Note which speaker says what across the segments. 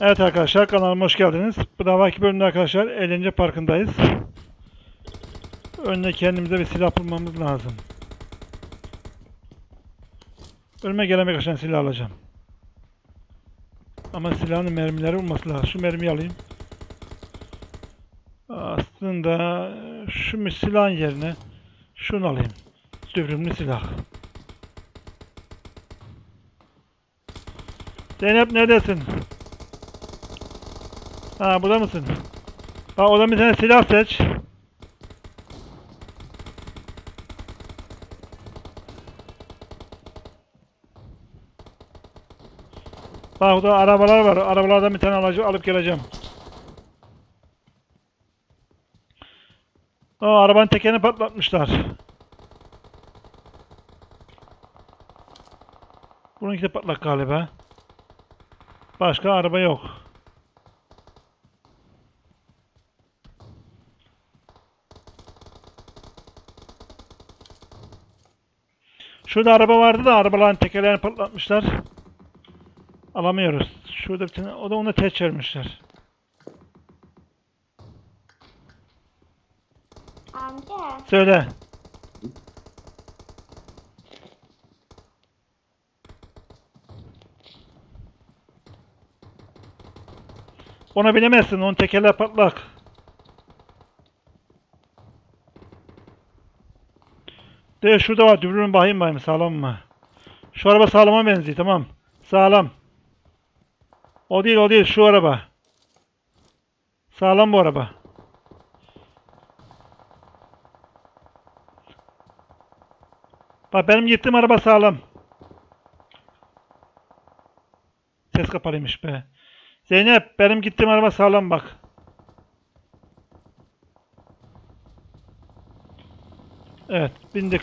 Speaker 1: Evet arkadaşlar kanalıma hoş geldiniz. Bu davaki bölümde arkadaşlar eğlence parkındayız. Önüne kendimize bir silah bulmamız lazım. Önüme birkaç tane silah alacağım. Ama silahın mermileri olması lazım. Şu mermiyi alayım. Aslında şu silahın yerine şunu alayım. Dürbünlü silah. Zeynep neredesin? Ha burada mısın? Bak oradan bir tane silah seç. Bak burada arabalar var. Arabalardan bir tane alacağım, alıp geleceğim. O arabanın tekerini patlatmışlar. Bununki de patlak galiba. Başka araba yok. Şurada araba vardı da arabaların tekerlerini patlatmışlar. Alamıyoruz. Şurada bir tane, o da ona test vermişler.
Speaker 2: Amca,
Speaker 1: Söyle. Ona binemezsin, onun tekerler patlak. De şurada var, dübürün bakayım bakayım sağlam mı? Şu araba sağlama benziyor, tamam. Sağlam. O değil, o değil, şu araba. Sağlam bu araba. Bak benim gittiğim araba sağlam. Ses kapalıymış be. Zeynep benim gittiğim araba sağlam bak. Evet bindik.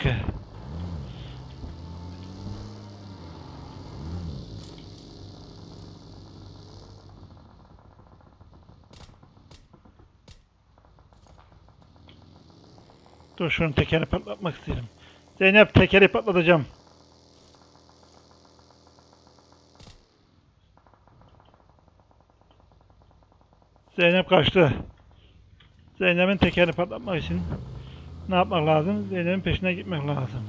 Speaker 1: Dur şunun tekerini patlatmak istedim. Zeynep tekeri patlatacağım. Zeynep kaçtı. Zeynep'in tekerini patlatmak için ne yapmak lazım? Zeynep'in peşine gitmek lazım.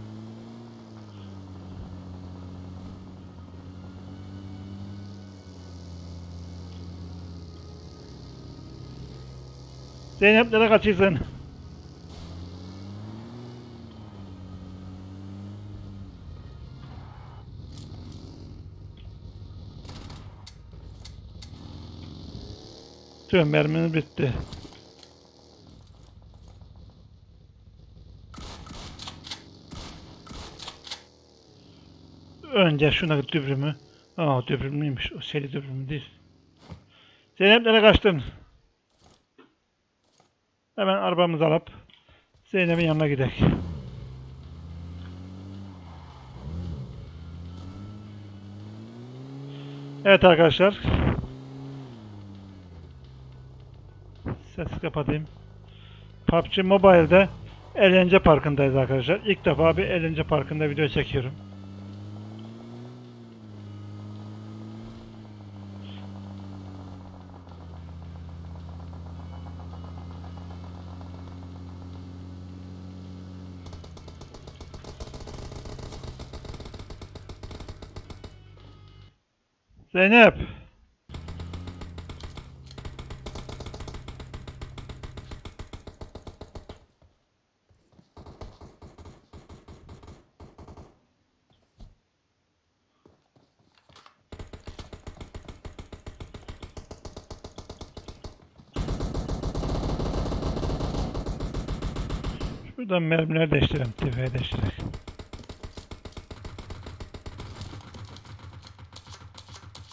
Speaker 1: Zeynep nereye kaçıyorsun? Tüm mermimiz bitti. Önce şuna dübrümü. Aa dübrümlüymüş. O seri dübrümü değil. Zeynep nereye kaçtın? Hemen arabamızı alıp Zeynep'in yanına gidelim. Evet arkadaşlar. Ses kapatayım. PUBG Mobile'de eğlence parkındayız arkadaşlar. İlk defa bir eğlence parkında video çekiyorum. Zeynep. Şuradan mermiler değiştirelim. TV'ye değiştirelim.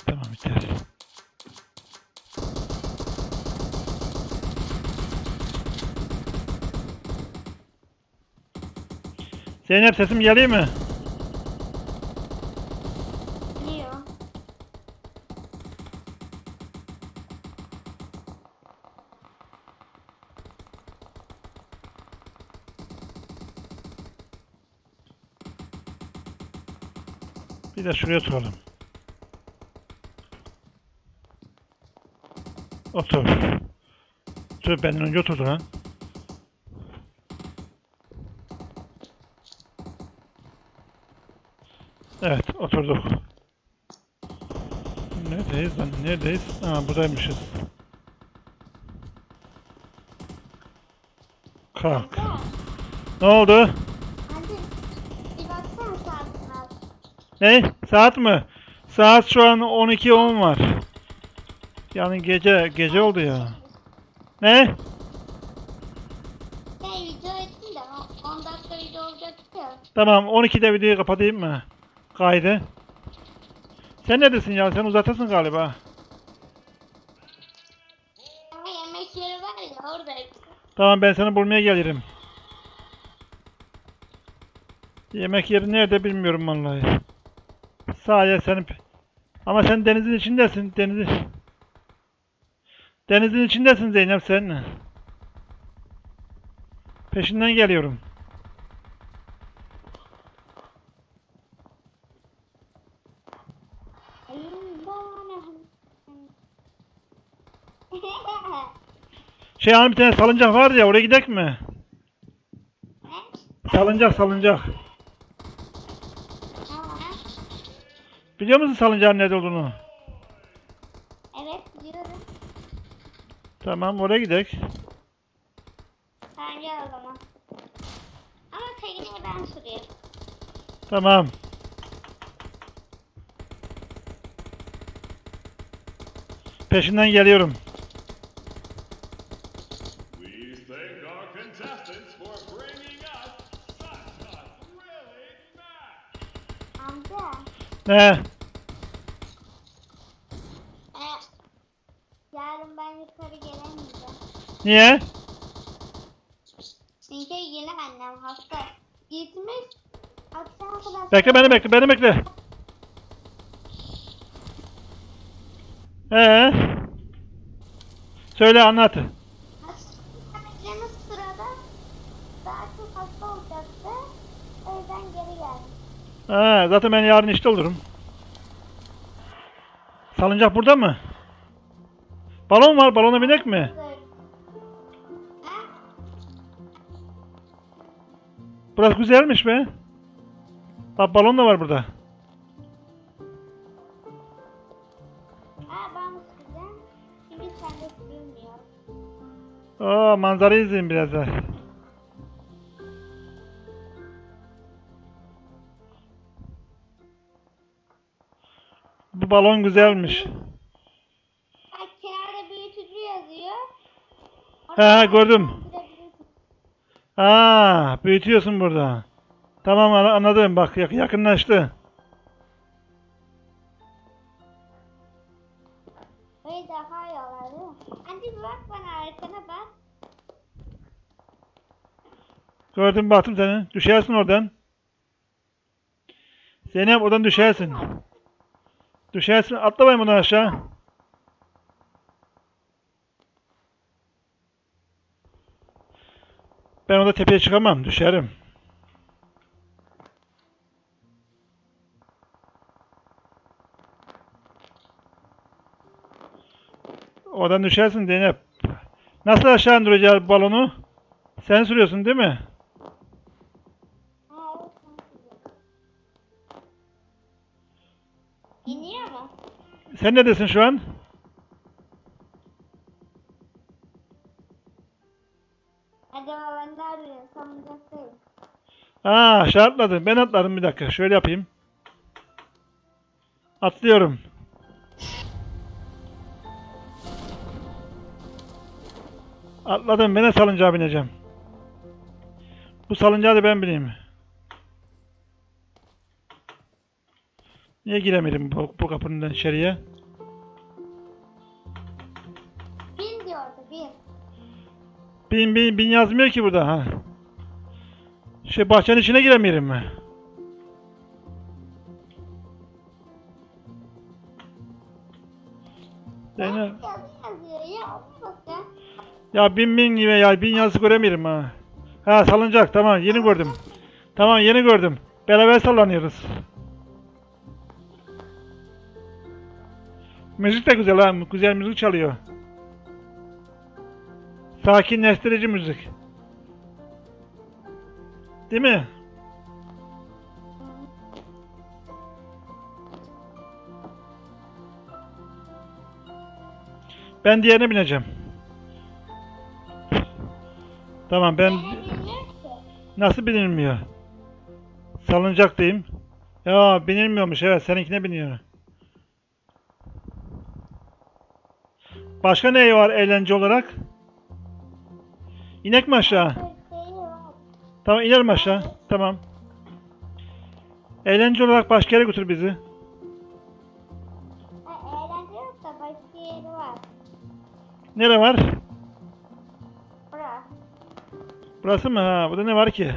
Speaker 1: Tamam yeter. Zeynep sesim geliyor mu?
Speaker 2: biliyor.
Speaker 1: Bir de şuraya oturalım. Otur. Dur benden önce oturdu lan. Oturduk. Neredeyiz lan? Neredeyiz? Ha buradaymışız. Kalk. Ne oldu? Ne? Saat mi? Saat şu an 12.10 var. Yani gece gece oldu ya. Ne?
Speaker 2: Şey video ettim de o- 10 dakika video olacaktı ya.
Speaker 1: Tamam 12'de videoyu kapatayım mı? Kaydı. Sen neredesin ya? Sen uzatasın galiba.
Speaker 2: Ama yemek yeri var ya oradayım.
Speaker 1: Tamam ben seni bulmaya gelirim. Yemek yeri nerede bilmiyorum vallahi. Sahaya seni... Ama sen denizin içindesin. Denizin... Denizin içindesin Zeynep sen. Peşinden geliyorum. Şey hani bir tane salıncak var ya oraya gidek mi? Salıncak salıncak. Biliyor musun salıncağın nerede olduğunu?
Speaker 2: Evet biliyorum.
Speaker 1: Tamam oraya gidek.
Speaker 2: Sen gel o zaman. Ama tekneyi ben süreyim.
Speaker 1: Tamam. Peşinden geliyorum. Ne?
Speaker 2: E, yarın ben yukarı gelemeyeceğim.
Speaker 1: Niye?
Speaker 2: Çünkü yine annem hasta. Gitmiş. Akşama kadar...
Speaker 1: Bekle beni bekle beni bekle. Ee? Söyle anlat.
Speaker 2: Beklediğimiz sırada daha çok hasta olacaktı. O yüzden geri geldim.
Speaker 1: Ha, zaten ben yarın işte olurum. Salıncak burada mı? Balon var. Balona binek mi? Burası güzelmiş be. Bak balon da var burada. Oo, manzarayı izleyin biraz da. Bu balon güzelmiş.
Speaker 2: Bak kenarda büyütücü yazıyor.
Speaker 1: He, gördüm. Aa, büyütüyorsun burada. Tamam anladım. Bak yak- yakınlaştı.
Speaker 2: Böyle daha iyi olur değil mi? Bir bak bana arkana bak.
Speaker 1: Gördüm baktım seni. Düşersin oradan. Zeynep oradan düşersin. Düşersin. Atla bayım buradan aşağı. Ben orada tepeye çıkamam. Düşerim. Oradan düşersin Zeynep. Nasıl aşağı indireceğiz balonu? Sen sürüyorsun değil mi?
Speaker 2: Sen
Speaker 1: neredesin şu an?
Speaker 2: Acaba ben neredeyim? Sancaktayım.
Speaker 1: Aa aşağı atladım. Ben atladım bir dakika. Şöyle yapayım. Atlıyorum. Atladım. Ben de salıncağa bineceğim. Bu salıncağı da ben bineyim. Niye giremedim bu, bu kapının içeriye?
Speaker 2: Bin bin
Speaker 1: bin yazmıyor ki burada ha. Şey bahçenin içine giremiyorum mi?
Speaker 2: Yazıyor ya.
Speaker 1: bin bin gibi ya bin yazı göremiyorum ha. Ha salınacak tamam yeni gördüm. Tamam yeni gördüm. Beraber sallanıyoruz. Müzik de güzel ha güzel müzik çalıyor. Sakinleştirici müzik. Değil mi? Ben diğerine bineceğim. Tamam ben nasıl binilmiyor? Salıncaktayım. Ya binilmiyormuş evet seninkine biniyor. Başka ne var eğlence olarak? İnek mi aşağı? Tamam inelim aşağı. Tamam. Eğlence olarak başka yere götür bizi.
Speaker 2: Eğlence yok da başka yeri var.
Speaker 1: Nere var?
Speaker 2: Bura.
Speaker 1: Burası mı? Ha, burada ne var ki?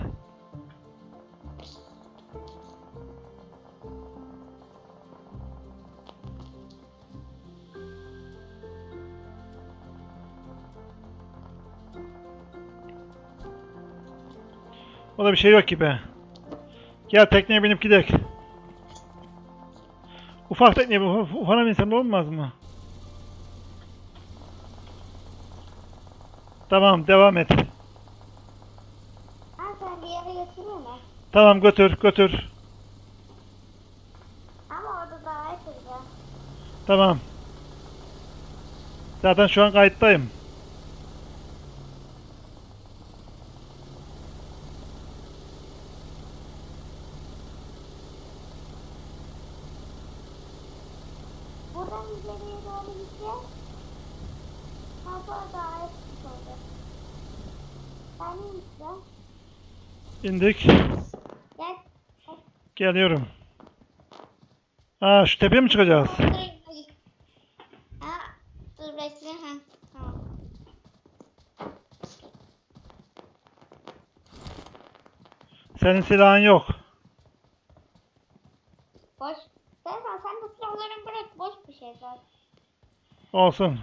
Speaker 1: O da bir şey yok gibi. Gel tekneye binip gidelim. Ufak tekneye uf- ufana binsem olmaz mı? Tamam devam et.
Speaker 2: Ha sen bir yere götürüyor mu?
Speaker 1: Tamam götür götür.
Speaker 2: Ama orada daha güzel.
Speaker 1: Tamam. Zaten şu an kayıttayım.
Speaker 2: Buradan ileriye doğru gideceğiz. Ha bu daha güzel olacak. Ben gideceğim.
Speaker 1: İndik.
Speaker 2: Gel.
Speaker 1: Geliyorum. Aa şu tepeye mi çıkacağız?
Speaker 2: Ha, dur bekle ha. Tamam.
Speaker 1: Senin silahın yok.
Speaker 2: Boş. Sen sen de silahlarını bırak. Boş bir şey zaten.
Speaker 1: Olsun.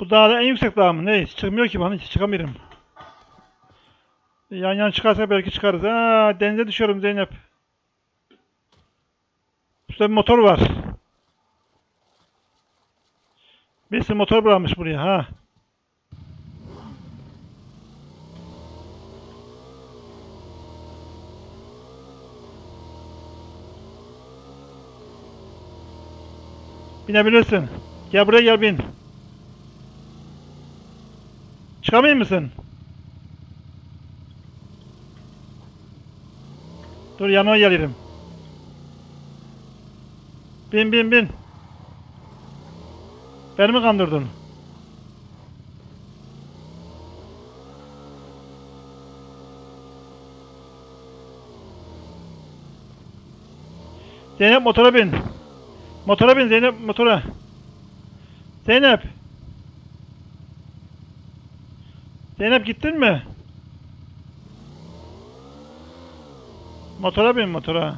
Speaker 1: Bu dağda en yüksek dağ mı? Ne? Çıkmıyor ki bana. Hiç çıkamıyorum. Yan yan çıkarsa belki çıkarız. Aa denize düşüyorum Zeynep. Şurada bir motor var. Birisi motor bırakmış buraya ha. Binebilirsin. Gel buraya gel bin. Çıkamayın mısın? Dur yanıma gelirim. Bin bin bin. Beni mi kandırdın? Zeynep motora bin. Motora bin Zeynep motora. Zeynep. Zeynep gittin mi? Motora bin motora.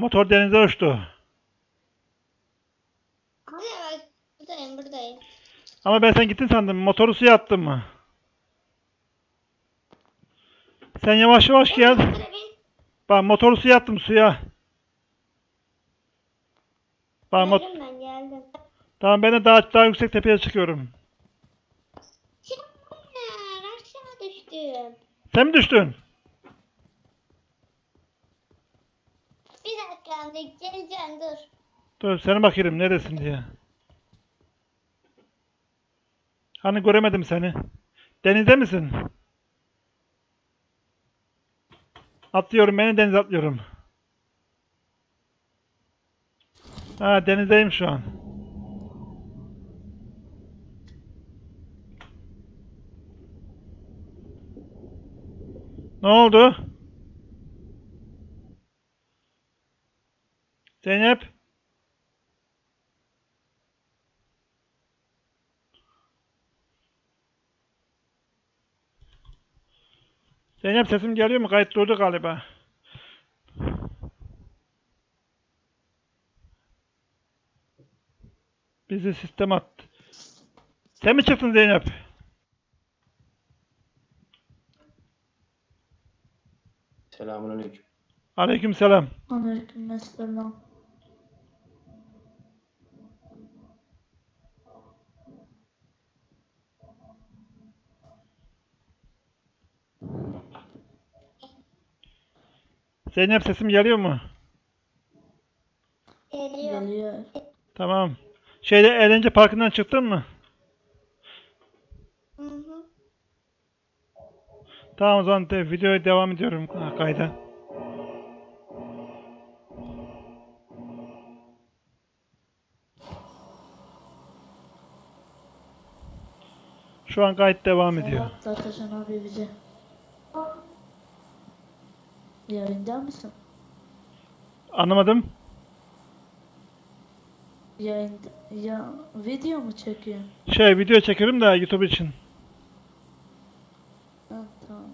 Speaker 1: Motor denize uçtu.
Speaker 2: Bak. Buradayım buradayım.
Speaker 1: Ama ben sen gittin sandım. Motoru suya attın mı? Sen yavaş yavaş gel. Bak motoru suya attım suya. Bak mot
Speaker 2: Geldim ben geldim.
Speaker 1: tamam ben de daha, daha yüksek tepeye çıkıyorum.
Speaker 2: Çıkmıyor. Aşağı düştüm.
Speaker 1: Sen mi düştün?
Speaker 2: Bir dakika anne geleceğim dur.
Speaker 1: Dur sana bakayım neresin diye. Hani göremedim seni. Denizde misin? Atlıyorum beni denize atlıyorum. Ha denizdeyim şu an. Ne oldu? Zeynep. Zeynep sesim geliyor mu? Kayıt durdu galiba. Bizi sistem attı. Sen mi çıktın Zeynep?
Speaker 3: Selamünaleyküm.
Speaker 1: Aleyküm
Speaker 4: selam. Aleyküm selam.
Speaker 1: Zeynep sesim geliyor mu?
Speaker 2: Geliyor.
Speaker 4: Geliyor.
Speaker 1: Tamam. Şeyde eğlence parkından çıktın mı?
Speaker 2: Hı hı.
Speaker 1: Tamam o zaman de, videoya devam ediyorum ha, kayda. Şu an kayıt devam ediyor.
Speaker 4: Tatacan abi bize. Yayında mısın?
Speaker 1: Anlamadım.
Speaker 4: Yayında. Ya video mu çekiyorsun?
Speaker 1: Şey video çekiyorum da YouTube için.
Speaker 4: Ha, tamam.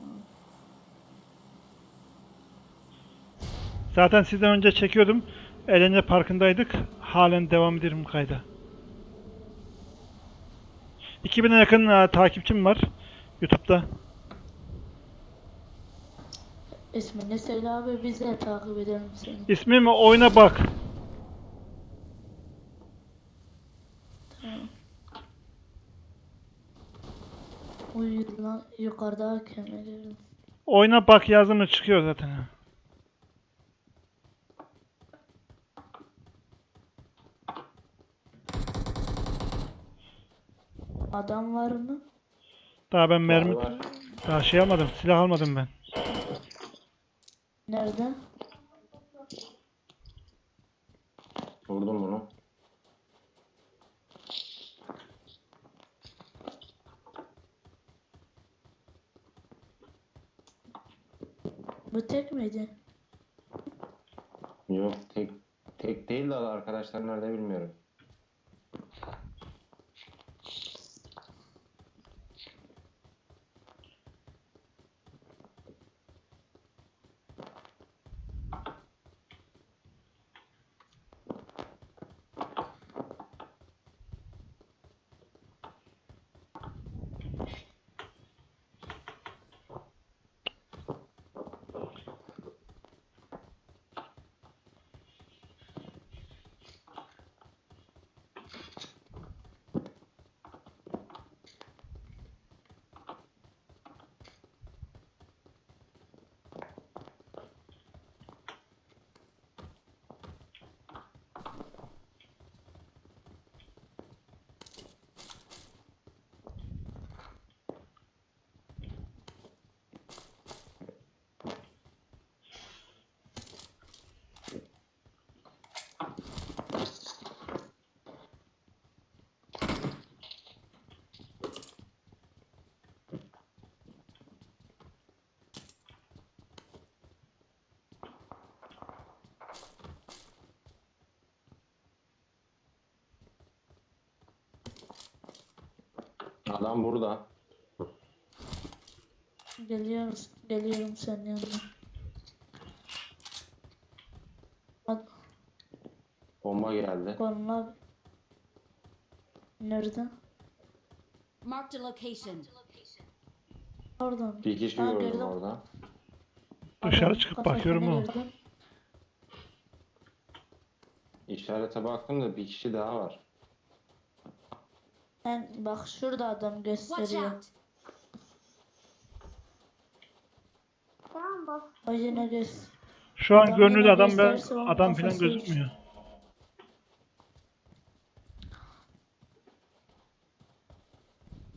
Speaker 1: Zaten sizden önce çekiyordum. Eğlence parkındaydık. Halen devam ediyorum kayda. 2000'e yakın e, takipçim var YouTube'da.
Speaker 4: İsmini söyle abi bize takip edelim seni.
Speaker 1: İsmim Oyuna Bak.
Speaker 4: Tamam. Uyur lan yukarıda ediyorum.
Speaker 1: Oyuna Bak yazımı çıkıyor zaten.
Speaker 4: Adam var mı?
Speaker 1: Daha ben mermi daha şey almadım. Silah almadım ben.
Speaker 4: Nerede?
Speaker 3: Vurdum bunu.
Speaker 4: Bu tek miydi?
Speaker 3: Yok tek tek değil de arkadaşlar nerede bilmiyorum. Adam burada.
Speaker 4: Geliyoruz. Geliyorum senin yanına. Ad-
Speaker 3: Bomba geldi.
Speaker 4: Konuna Nerede?
Speaker 5: Marked a location.
Speaker 4: Oradan.
Speaker 3: Bir kişi
Speaker 4: Ha,
Speaker 3: gördüm
Speaker 4: gördüm.
Speaker 3: orada.
Speaker 1: Dışarı çıkıp bakıyorum o.
Speaker 4: gördüm.
Speaker 3: İşarete baktım da bir kişi daha var.
Speaker 4: Ben bak şurada adam gösteriyor.
Speaker 2: Tamam bak.
Speaker 4: O yine göz.
Speaker 1: Şu an
Speaker 4: Adam yine
Speaker 1: adam ben adam falan gözükmüyor.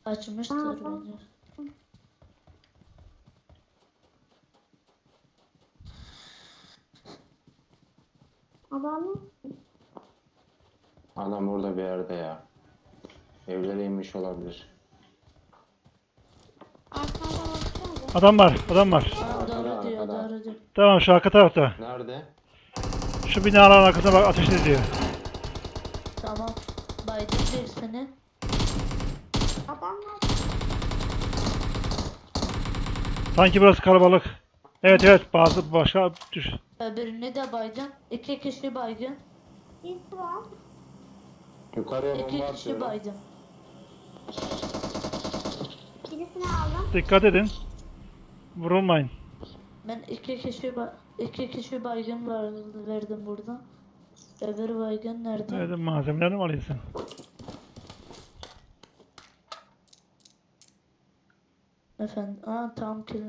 Speaker 4: Açmıştır bence.
Speaker 2: Adamın
Speaker 3: Adam burada bir yerde ya. Evlere inmiş olabilir.
Speaker 2: baksana.
Speaker 1: Adam var, adam var.
Speaker 4: Aa, doğru diyor
Speaker 3: arkada.
Speaker 4: doğru diyor.
Speaker 1: Tamam şu arka tarafta.
Speaker 3: Nerede?
Speaker 1: Şu binaların arkasına bak ateş ediyor.
Speaker 4: Tamam. Biden birisini.
Speaker 2: Adamlar
Speaker 1: Sanki burası kalabalık. Evet evet bazı başka düş.
Speaker 4: Öbürünü de baygın. İki kişi baygın.
Speaker 2: var.
Speaker 3: Yukarıya
Speaker 4: İki
Speaker 3: bomba
Speaker 4: kişi
Speaker 3: atıyorum.
Speaker 4: baydım.
Speaker 2: Birisini aldım.
Speaker 1: Dikkat edin. Vurulmayın.
Speaker 4: Ben iki kişi ba- iki kişi baygın var, verdim burada. Öbür baygın nerede?
Speaker 1: Nerede malzemeleri mi alıyorsun?
Speaker 4: Efendim, aa tam kill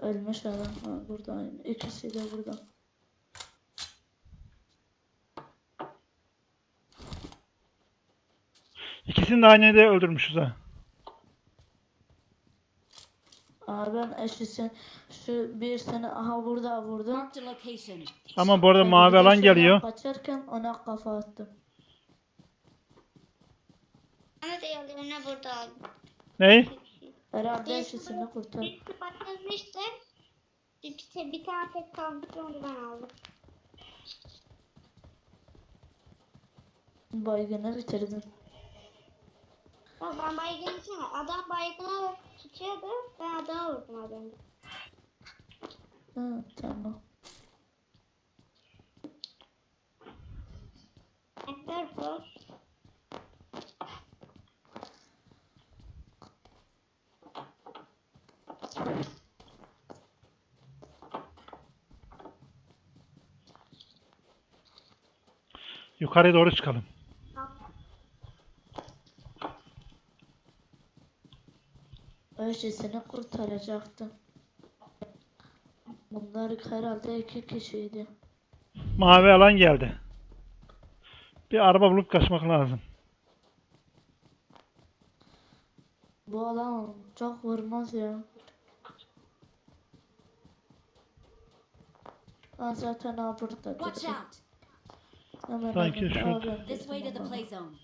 Speaker 4: ölmüş adam. Ha, burada. İkisi de burada.
Speaker 1: İkisini de aynı yerde öldürmüşüz ha.
Speaker 4: Aa ben eşisin şu birisini aha burada vurdum.
Speaker 1: Ama bu arada
Speaker 4: Ben
Speaker 1: mavi
Speaker 4: bir
Speaker 1: alan geliyor.
Speaker 4: Kaçarken ona kafa attım.
Speaker 2: Bana da yollarına burada aldım.
Speaker 1: Ney?
Speaker 4: Herhalde eşisini kurtar.
Speaker 2: Birisi patlamıştı. Bir, bir, bir tane tek kalmıştı onu ben aldım.
Speaker 4: Baygını bitirdim.
Speaker 2: Bak ben baygın için adam baygına tutuyordu. Ben adama vurdum az önce.
Speaker 4: Ha, tamam.
Speaker 2: Ekler zor.
Speaker 1: Yukarıya doğru çıkalım.
Speaker 4: Eşisini kurtaracaktım. Bunlar herhalde iki kişiydi.
Speaker 1: Mavi alan geldi. Bir araba bulup kaçmak lazım.
Speaker 4: Bu alan çok vurmaz ya. Ben zaten ha burada
Speaker 5: Watch
Speaker 4: dedim.
Speaker 5: out.
Speaker 4: Hemen
Speaker 1: Sanki şu-
Speaker 5: This way to the play zone.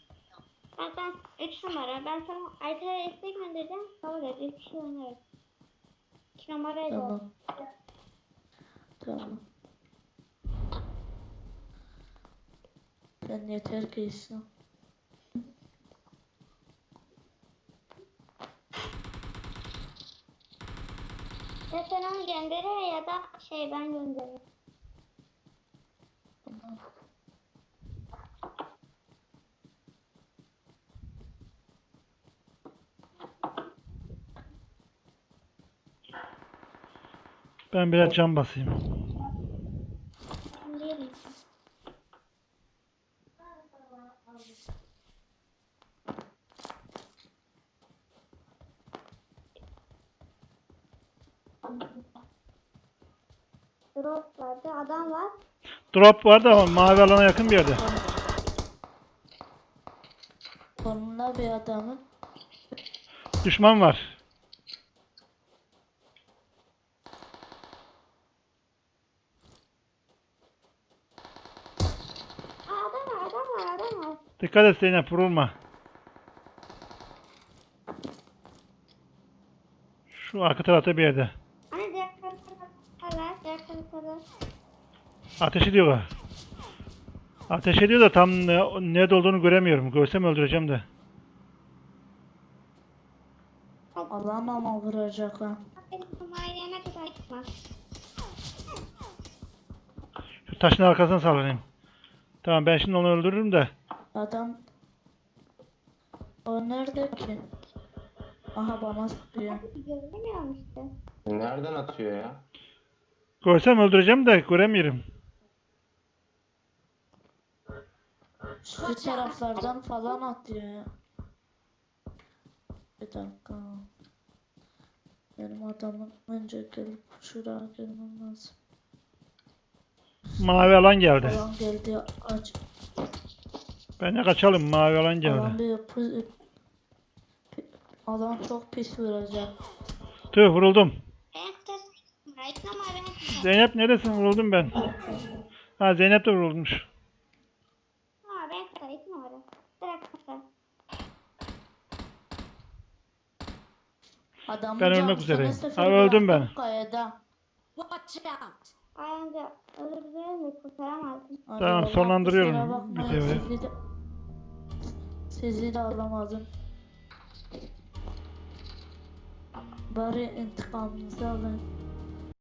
Speaker 2: Bak ben 3 numara. Ben sana Ayta'ya istek göndereceğim. Kabul et. 3 kişi oynarız. 2 numaraydı o.
Speaker 4: Tamam. Tamam. Sen yeter ki iste.
Speaker 2: Ya sen onu gönderiyor ya da şey ben gönderiyorum.
Speaker 1: Ben biraz cam basayım.
Speaker 2: Drop vardı. Adam var.
Speaker 1: Drop vardı ama mavi alana yakın bir yerde.
Speaker 4: Konumda bir adamın
Speaker 1: Düşman var.
Speaker 2: Aa, adam var. Adam var. Adam var.
Speaker 1: Dikkat et Zeynep vurulma. Şu arka tarafta bir yerde. Ateş ediyorlar. Ateş ediyor da tam ne, nerede olduğunu göremiyorum. Görsem öldüreceğim de.
Speaker 4: alan ama vuracak ha.
Speaker 1: Şu taşın arkasına sallanayım. Tamam ben şimdi onu öldürürüm de.
Speaker 4: Adam o nerede ki? Aha bana sıkıyor.
Speaker 2: Göremiyorum işte.
Speaker 3: Nereden atıyor ya?
Speaker 1: Görsem öldüreceğim de göremiyorum.
Speaker 4: Şu taraflardan falan atıyor ya. Bir dakika. Benim adamın önce gelip şuraya gelmem lazım.
Speaker 1: Mavi alan geldi.
Speaker 4: Alan geldi aç.
Speaker 1: Bence kaçalım. Mavi alan
Speaker 4: Alan
Speaker 1: geldi.
Speaker 4: bir pi- Alan çok pis vuracak.
Speaker 1: Tüh vuruldum.
Speaker 2: Ben ben.
Speaker 1: Zeynep neredesin? Vuruldum ben. Ha Zeynep de vurulmuş.
Speaker 2: Ha ben
Speaker 1: Ben ölmek üzereyim.
Speaker 4: sene
Speaker 1: Ha, öldüm
Speaker 4: bıraktım
Speaker 1: ben.
Speaker 4: Kayada.
Speaker 5: Watch out.
Speaker 1: Tamam, sonlandırıyorum
Speaker 4: bakmayın,
Speaker 1: videoyu.
Speaker 4: Sizi de, sizi de alamadım. Bari intikamınızı alın.